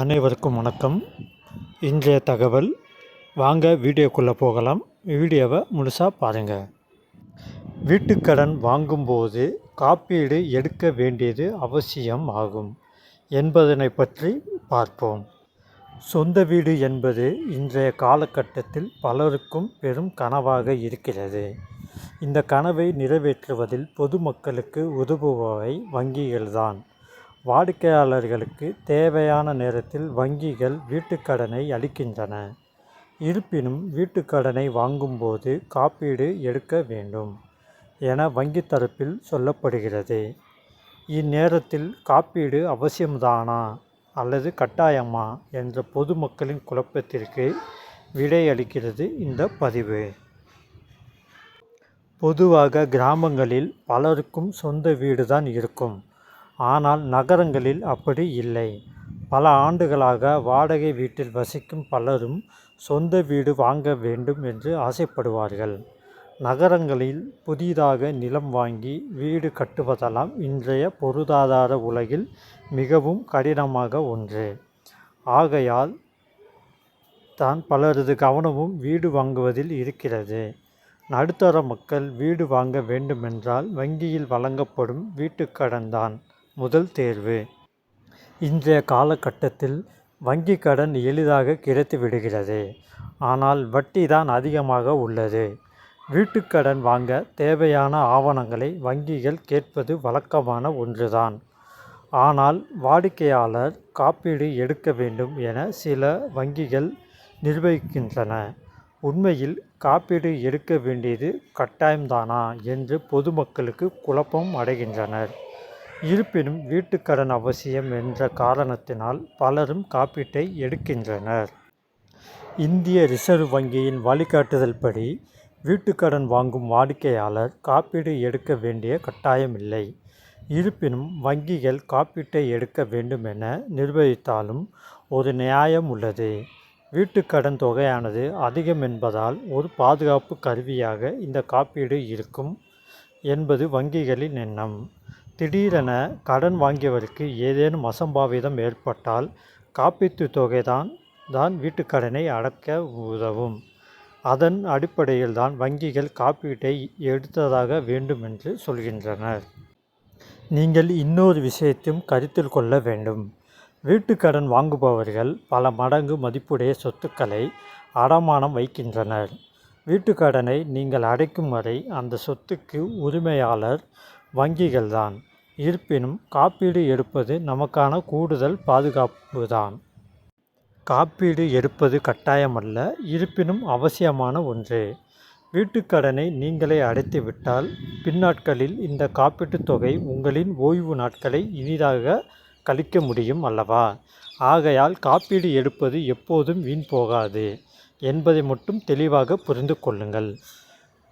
அனைவருக்கும் வணக்கம். இன்றைய தகவல் வாங்க வீடியோக்குள்ளே போகலாம். வீடியோவை முழுசாக பாருங்கள் வீட்டுக்கடன் வாங்கும்போது காப்பீடு எடுக்க வேண்டியது அவசியம் ஆகும் என்பதனை பற்றி பார்ப்போம். சொந்த வீடு என்பது இன்றைய காலகட்டத்தில் பலருக்கும் பெரும் கனவாக இருக்கிறது. இந்த கனவை நிறைவேற்றுவதில் பொதுமக்களுக்கு உதவுபவை வங்கிகள்தான். வாடிக்கையாளர்களுக்கு தேவையான நேரத்தில் வங்கிகள் வீட்டுக்கடனை அளிக்கின்றன. இருப்பினும் வீட்டுக்கடனை வாங்கும்போது காப்பீடு எடுக்க வேண்டும் என வங்கி தரப்பில் சொல்லப்படுகிறது. இந்நேரத்தில் காப்பீடு அவசியம்தானா அல்லது கட்டாயமா என்ற பொதுமக்களின் குழப்பத்திற்கு விடையளிக்கிறது இந்த பதிவு. பொதுவாக கிராமங்களில் பலருக்கும் சொந்த வீடுதான் இருக்கும். ஆனால் நகரங்களில் அப்படி இல்லை. பல ஆண்டுகளாக வாடகை வீட்டில் வசிக்கும் பலரும் சொந்த வீடு வாங்க வேண்டும் என்று ஆசைப்படுவார்கள். நகரங்களில் புதிதாக நிலம் வாங்கி வீடு கட்டுவதெல்லாம் இன்றைய பொருளாதார உலகில் மிகவும் கடினமாக ஒன்று. ஆகையால் தான் பலரது கவனமும் வீடு வாங்குவதில் இருக்கிறது. நடுத்தர மக்கள் வீடு வாங்க வேண்டுமென்றால் வங்கியில் வழங்கப்படும் வீட்டுக்கடன் தான். முதல் தேர்வு. இன்றைய காலகட்டத்தில் வங்கி கடன் எளிதாக கிடைத்து விடுகிறது. ஆனால் வட்டி தான் அதிகமாக உள்ளது. வீட்டுக்கடன் வாங்க தேவையான ஆவணங்களை வங்கிகள் கேட்பது வழக்கமான ஒன்றுதான். ஆனால் வாடிக்கையாளர் காப்பீடு எடுக்க வேண்டும் என சில வங்கிகள் நிர்வகிக்கின்றன. உண்மையில் காப்பீடு எடுக்க வேண்டியது கட்டாயம்தானா என்று பொதுமக்களுக்கு குழப்பம் அடைகின்றனர். இருப்பினும் வீட்டுக்கடன் அவசியம் என்ற காரணத்தினால் பலரும் காப்பீட்டை எடுக்கின்றனர். இந்திய ரிசர்வ் வங்கியின் வழிகாட்டுதல் படி வீட்டுக்கடன் வாங்கும் வாடிக்கையாளர் காப்பீடு எடுக்க வேண்டிய கட்டாயமில்லை. இருப்பினும் வங்கிகள் காப்பீட்டை எடுக்க வேண்டும் என நிர்வகித்தாலும் ஒரு நியாயம் உள்ளது. வீட்டுக்கடன் தொகையானது அதிகம் என்பதால் ஒரு பாதுகாப்பு கருவியாக இந்த காப்பீடு இருக்கும் என்பது வங்கிகளின் எண்ணம். திடீரென கடன் வாங்கியவருக்கு ஏதேனும் அசம்பாவிதம் ஏற்பட்டால் காப்பீட்டுத் தொகை தான் தான் வீட்டுக்கடனை அடக்க உதவும். அதன் அடிப்படையில் தான் வங்கிகள் காப்பீட்டை எடுத்ததாக வேண்டும் என்று சொல்கின்றனர். நீங்கள் இன்னொரு விஷயத்தையும் கருத்தில் கொள்ள வேண்டும். வீட்டுக்கடன் வாங்குபவர்கள் பல மடங்கு மதிப்புடைய சொத்துக்களை அடமானம் வைக்கின்றனர். வீட்டுக்கடனை நீங்கள் அடைக்கும் வரை அந்த சொத்துக்கு உரிமையாளர் வங்கிகள்தான். இருப்பினும் காப்பீடு எடுப்பது நமக்கான கூடுதல் பாதுகாப்பு தான் காப்பீடு எடுப்பது கட்டாயமல்ல இருப்பினும் அவசியமான ஒன்று. வீட்டுக்கடனை நீங்களே அடைத்துவிட்டால் பின்னாட்களில் இந்த காப்பீட்டுத் தொகை உங்களின் ஓய்வு நாட்களை இனிதாக கழிக்க முடியும் அல்லவா? ஆகையால் காப்பீடு எடுப்பது எப்போதும் வீண் போகாது என்பதை மட்டும் தெளிவாக புரிந்து கொள்ளுங்கள்.